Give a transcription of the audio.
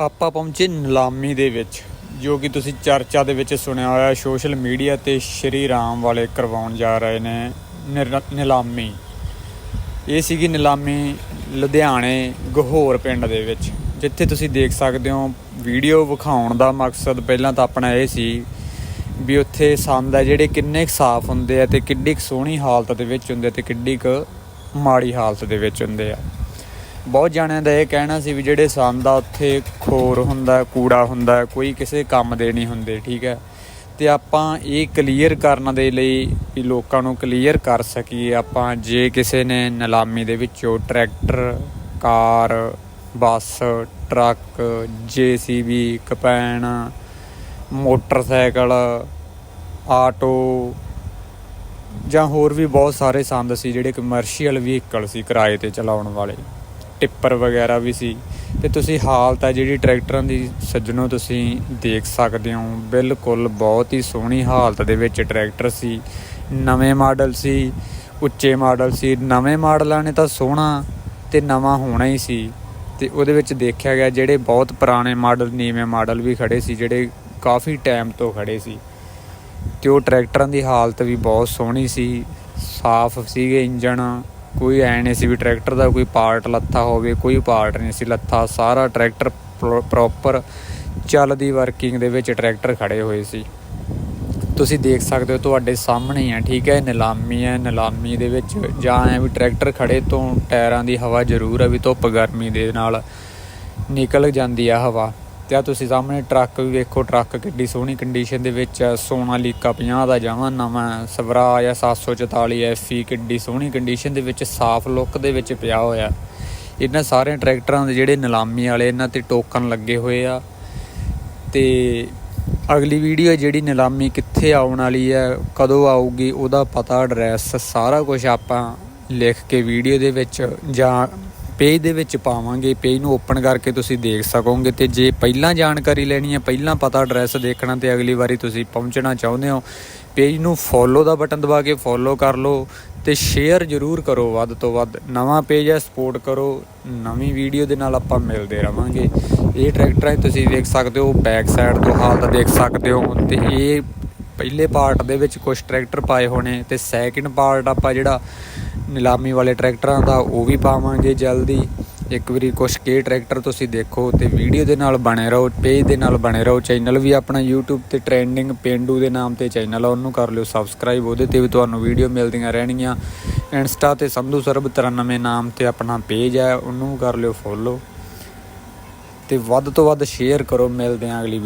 ਆਪਾਂ ਪਹੁੰਚੇ ਨਿਲਾਮੀ ਦੇ ਵਿੱਚ, ਜੋ ਕਿ ਤੁਸੀਂ ਚਰਚਾ ਦੇ ਵਿੱਚ ਸੁਣਿਆ ਹੋਇਆ ਸੋਸ਼ਲ ਮੀਡੀਆ ਤੇ ਸ਼੍ਰੀ ਰਾਮ ਵਾਲੇ ਕਰਵਾਉਣ ਜਾ ਰਹੇ ਨੇ ਨਿਰ- ਨਿਲਾਮੀ। ਇਹ ਸੀਗੀ ਨਿਲਾਮੀ ਲੁਧਿਆਣੇ ਗਹੋਰ ਪਿੰਡ ਦੇ ਵਿੱਚ। ਜਿੱਥੇ ਤੁਸੀਂ ਦੇਖ ਸਕਦੇ ਹੋ, ਵੀਡੀਓ ਵਿਖਾਉਣ ਦਾ ਮਕਸਦ ਪਹਿਲਾਂ ਤਾਂ ਆਪਣਾ ਇਹ ਸੀ ਵੀ ਉੱਥੇ ਸੰਦ ਆ ਜਿਹੜੇ ਕਿੰਨੇ ਕੁ ਸਾਫ਼ ਹੁੰਦੇ ਆ ਤੇ ਕਿੱਡੀ ਕੁ ਸੋਹਣੀ ਹਾਲਤ ਦੇ ਵਿੱਚ ਹੁੰਦੇ ਤੇ ਕਿੱਡੀ ਕੁ ਮਾੜੀ ਹਾਲਤ ਦੇ ਵਿੱਚ ਹੁੰਦੇ ਆ। ਬਹੁਤ ਜਾਣਿਆਂ ਦਾ ਇਹ ਕਹਿਣਾ ਸੀ ਵੀ ਜਿਹੜੇ ਸੰਦ ਆ ਉੱਥੇ ਖੋਰ ਹੁੰਦਾ, ਕੂੜਾ ਹੁੰਦਾ, ਕੋਈ ਕਿਸੇ ਕੰਮ ਦੇ ਨਹੀਂ ਹੁੰਦੇ, ਠੀਕ ਹੈ। ਤੇ ਆਪਾਂ ਇਹ ਕਲੀਅਰ ਕਰਨ ਦੇ ਲਈ ਵੀ ਲੋਕਾਂ ਨੂੰ ਕਲੀਅਰ ਕਰ ਸਕੀਏ ਆਪਾਂ ਜੇ ਕਿਸੇ ਨੇ ਨਿਲਾਮੀ ਦੇ ਵਿੱਚੋਂ tractor, car, bus, truck JCB ਕਪੈਨ motorcycle, auto ਜਾਂ ਹੋਰ ਵੀ ਬਹੁਤ ਸਾਰੇ ਸੰਦ ਸੀ ਜਿਹੜੇ ਕਮਰਸ਼ੀਅਲ ਵਹੀਕਲ ਸੀ ਕਿਰਾਏ ਤੇ ਚਲਾਉਣ ਵਾਲੇ। ਟਿੱਪਰ ਵਗੈਰਾ ਵੀ ਸੀ। ਤੇ ਤੁਸੀਂ ਹਾਲਤ ਆ ਜਿਹੜੀ ਟਰੈਕਟਰਾਂ ਦੀ ਸੱਜਣੋ ਤੁਸੀਂ ਦੇਖ ਸਕਦੇ ਹੋ। ਬਿਲਕੁਲ ਬਹੁਤ ਹੀ ਸੋਹਣੀ ਹਾਲਤ ਦੇ ਵਿੱਚ ਟਰੈਕਟਰ ਸੀ। ਨਵੇਂ ਮਾਡਲ ਸੀ, ਉੱਚੇ ਮਾਡਲ ਸੀ। ਨਵੇਂ ਮਾਡਲਾਂ ਨੇ ਤਾਂ ਸੋਹਣਾ ਤੇ ਨਵਾਂ ਹੋਣਾ ਹੀ ਸੀ। ਤੇ ਉਹਦੇ ਵਿੱਚ ਦੇਖਿਆ ਗਿਆ ਜਿਹੜੇ ਬਹੁਤ ਪੁਰਾਣੇ ਮਾਡਲ, ਨੀਵੇਂ ਮਾਡਲ ਵੀ ਖੜੇ ਸੀ, ਜਿਹੜੇ ਕਾਫੀ ਟਾਈਮ ਤੋਂ ਖੜੇ ਸੀ। ਤੇ ਉਹ ਟਰੈਕਟਰਾਂ ਦੀ ਹਾਲਤ ਵੀ ਬਹੁਤ ਸੋਹਣੀ ਸੀ। ਸਾਫ਼ ਸੀਗੇ ਇੰਜਣ। ਕੋਈ ਐ ਨਹੀਂ ਸੀ ਵੀ ਟਰੈਕਟਰ ਦਾ ਕੋਈ ਪਾਰਟ ਲੱਥਾ ਹੋਵੇ, ਕੋਈ ਪਾਰਟ ਨਹੀਂ ਸੀ ਲੱਥਾ, ਸਾਰਾ ਟਰੈਕਟਰ ਪ੍ਰੋਪਰ ਚੱਲਦੀ ਵਰਕਿੰਗ ਦੇ ਵਿੱਚ ਟਰੈਕਟਰ ਖੜੇ ਹੋਏ ਸੀ। ਤੁਸੀਂ ਦੇਖ ਸਕਦੇ ਹੋ ਤੁਹਾਡੇ ਸਾਹਮਣੇ ਹੀ ਆ, ਠੀਕ ਹੈ, ਨਿਲਾਮੀ ਹੈ, ਨਿਲਾਮੀ ਦੇ ਵਿੱਚ ਜਾਂ ਐ ਵੀ ਟਰੈਕਟਰ ਖੜੇ ਤੋਂ ਟਾਇਰਾਂ ਦੀ ਹਵਾ ਜ਼ਰੂਰ ਆ ਵੀ ਧੁੱਪ ਗਰਮੀ ਦੇ ਨਾਲ ਨਿਕਲ ਜਾਂਦੀ ਆ ਹਵਾ। ਤੇ ਆ ਤੁਸੀਂ ਸਾਹਮਣੇ ਟਰੱਕ ਵੀ ਵੇਖੋ, ਟਰੱਕ ਕਿੱਡੀ ਸੋਹਣੀ ਕੰਡੀਸ਼ਨ ਦੇ ਵਿੱਚ ਹੈ ਸੋਨਾਲੀਕਾ 50 ਦਾ ਜਮਾਂ ਨਵਾਂ ਸਵਰਾ ਜਾਂ 744 ਐਫਈ ਕਿੱਡੀ ਸੋਹਣੀ ਕੰਡੀਸ਼ਨ ਦੇ ਵਿੱਚ ਸਾਫ਼ ਲੁੱਕ ਦੇ ਵਿੱਚ ਪਿਆ ਹੋਇਆ। ਇਹਨਾਂ ਸਾਰੇ ਟਰੈਕਟਰਾਂ ਦੇ ਜਿਹੜੇ ਨਿਲਾਮੀ ਵਾਲੇ, ਇਹਨਾਂ ਤੇ ਟੋਕਨ ਲੱਗੇ ਹੋਏ ਆ। ਤੇ ਅਗਲੀ ਵੀਡੀਓ ਜਿਹੜੀ ਨਿਲਾਮੀ ਕਿੱਥੇ ਆਉਣ ਵਾਲੀ ਹੈ ਕਦੋਂ ਆਊਗੀ, ਉਹਦਾ ਪਤਾ ਐਡਰੈਸ ਸਾਰਾ ਕੁਝ ਆਪਾਂ ਲਿਖ ਕੇ ਵੀਡੀਓ ਦੇ ਵਿੱਚ ਜਾਂ ਪੇਜ ਦੇ ਵਿੱਚ ਪਾਵਾਂਗੇ, ਪੇਜ ਨੂੰ ਓਪਨ ਕਰਕੇ ਤੁਸੀਂ ਦੇਖ ਸਕੋਗੇ ਤੇ ਜੇ ਪਹਿਲਾਂ ਜਾਣਕਾਰੀ ਲੈਣੀ ਹੈ, ਪਹਿਲਾਂ ਪਤਾ ਐਡਰੈਸ ਦੇਖਣਾ ਤੇ ਅਗਲੀ ਵਾਰੀ ਤੁਸੀਂ ਪਹੁੰਚਣਾ ਚਾਹੁੰਦੇ ਹੋ, ਪੇਜ ਨੂੰ ਫੋਲੋ ਦਾ ਬਟਨ ਦਬਾ ਕੇ ਫੋਲੋ ਕਰ ਲਓ ਤੇ ਸ਼ੇਅਰ ਜ਼ਰੂਰ ਕਰੋ, ਵੱਧ ਤੋਂ ਵੱਧ ਨਵਾਂ ਪੇਜ ਹੈ ਸਪੋਰਟ ਕਰੋ, ਨਵੀਂ ਵੀਡੀਓ ਦੇ ਨਾਲ ਆਪਾਂ ਮਿਲਦੇ ਰਵਾਂਗੇ। ਇਹ ਟਰੈਕਟਰ 'ਚ ਤੁਸੀਂ ਦੇਖ ਸਕਦੇ ਹੋ ਬੈਕ ਸਾਈਡ ਤੋਂ ਹਾਲਤ ਦੇਖ ਸਕਦੇ ਹੋ ਤੇ ਇਹ ਪਹਿਲੇ ਪਾਰਟ ਦੇ ਵਿੱਚ ਕੁਝ ਟਰੈਕਟਰ ਪਾਏ ਹੋਣੇ ਤੇ ਸੈਕਿੰਡ ਪਾਰਟ ਆਪਾਂ ਜਿਹੜਾ ਨਿਲਾਮੀ ਵਾਲੇ ਟਰੈਕਟਰਾਂ ਦਾ ਉਹ ਵੀ ਪਾਵਾਂਗੇ ਜਲਦੀ। ਇੱਕ ਵਾਰੀ ਕੁਝ ਕੇ ਟਰੈਕਟਰ ਤੁਸੀਂ ਦੇਖੋ ਤੇ ਵੀਡੀਓ ਦੇ ਨਾਲ ਬਣੇ ਰਹੋ ਪੇਜ ਦੇ ਨਾਲ ਬਣੇ ਰਹੋ। ਚੈਨਲ ਵੀ ਆਪਣਾ YouTube ਤੇ ਟ੍ਰੈਂਡਿੰਗ ਪਿੰਡੂ ਦੇ ਨਾਮ ਤੇ ਚੈਨਲ ਆ, ਉਹਨੂੰ ਕਰ ਲਿਓ ਸਬਸਕ੍ਰਾਈਬ ਉਹਦੇ ਤੇ ਵੀ ਤੁਹਾਨੂੰ ਵੀਡੀਓ ਮਿਲਦੀਆਂ ਰਹਿਣਗੀਆਂ। ਇੰਸਟਾ ਤੇ ਸੰਧੂ ਸਰਬ 93 ਨਾਮ ਤੇ ਆਪਣਾ ਪੇਜ ਹੈ ਉਹਨੂੰ ਕਰ ਲਿਓ ਫੋਲੋ ਤੇ ਵੱਧ ਤੋਂ ਵੱਧ ਸ਼ੇਅਰ ਕਰੋ, ਮਿਲਦੇ ਆਂ ਅਗਲੀ